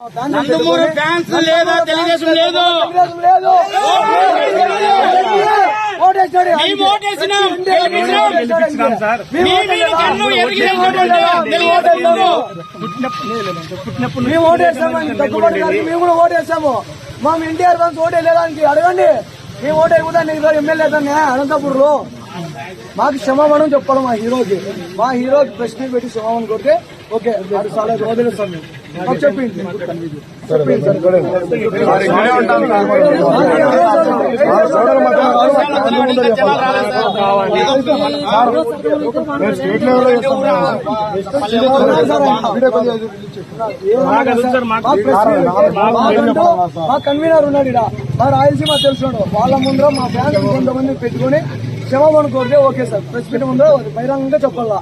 Nandamuri fans లేదా తెలుగుదేశం లేదు. మేము ఓటేసినాం. గెలిపించినాం కన్ను ఓటేసామని కూడా ఓటేసాము. మా ఎన్టీఆర్ ఫ్యాన్స్ ఓటే లేదానికి అడగండి. మేము ఓటే కూడా నీకు ఎమ్మెల్యే దాన్ని అనంతపూర్లో. మాకు క్షమాపణం చెప్పాలి మా హీరోకి. మా హీరోకి ప్రశ్న పెట్టి క్షమాపణ కొడితే ఓకే అది చాలా మేము. మాకు చెప్పింది చెప్పింది సార్. మా కన్వీనర్ ఉన్నాడు ఇక్కడ మా రాయలసీమ తెలుసున్నాడు వాళ్ళ ముందర మా ఫ్యాన్స్ కొంతమంది పెట్టుకొని క్షమాపణ కోరితే ఓకే సార్ ప్రెస్ మీట్ ముందర బహిరంగంగా చెప్పాలా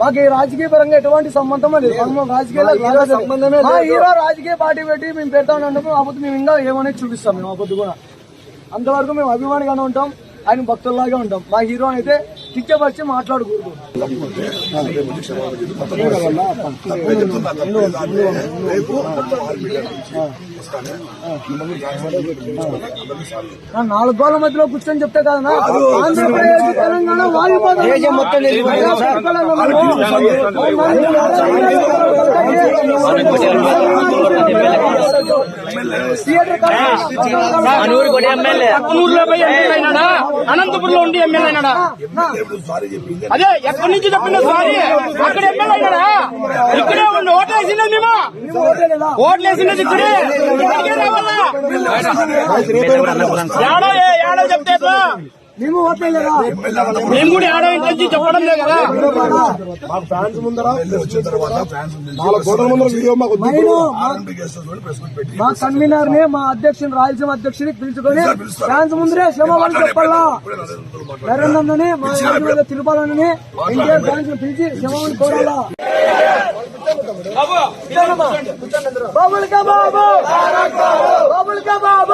మాకు ఈ రాజకీయ పరంగా ఎటువంటి సంబంధం లేదు మనం రాజకీయ సంబంధమే హీరో రాజకీయ పార్టీ పెట్టి మేము పెడతామన్నప్పుడు అప్పుడు మేము ఇంకా ఏమనేది చూపిస్తాం మేము అప్పుడు కూడా అంతవరకు మేము అభిమానిగానే ఉంటాం ఆయన భక్తుల్లాగా ఉంటాం మా హీరో అయితే కిచ్చపరిచి మాట్లాడకూడదు నాలుగు గోళ్ళ మధ్యలో కూర్చొని చెప్తే కదా ఆంధ్రప్రదేశ్ తెలంగాణ పక్కనూరులో పోయి ఎమ్మెల్యే అయినాడా అనంతపురంలో ఉండి ఎమ్మెల్యే అయినాడా అదే ఎక్కడి నుంచి తప్పిన సారీ అక్కడ ఎమ్మెల్యే అయినాడా ఇక్కడే ఉండి ఓట్లేసినది మేము ఓట్లేసినది ఇక్కడే ఇక్కడికే రావాలా? ఏడో ఏడో చెప్తే మేము ఓట్లేదా మేము కూడా నుంచి చెప్పడం లేదు కదా. మాకు ఫ్యాన్స్ ముందర వచ్చిన తర్వాత మా కన్వీనర్ని మా అధ్యక్షుని రాయలసీమ అధ్యక్షుని పిలుచుకొని ఫ్యాన్స్ ముందరే క్షమాపణ చెప్పాలా? నరేంద్రని మా ఎమ్మెల్యే తిరుపాలని ఎన్టీఆర్ ఫ్యాన్స్ని పిలిచి క్షమాపణ కోరాలా? బాబుల్ కా బాబు! బాబుల్ కా బాబు!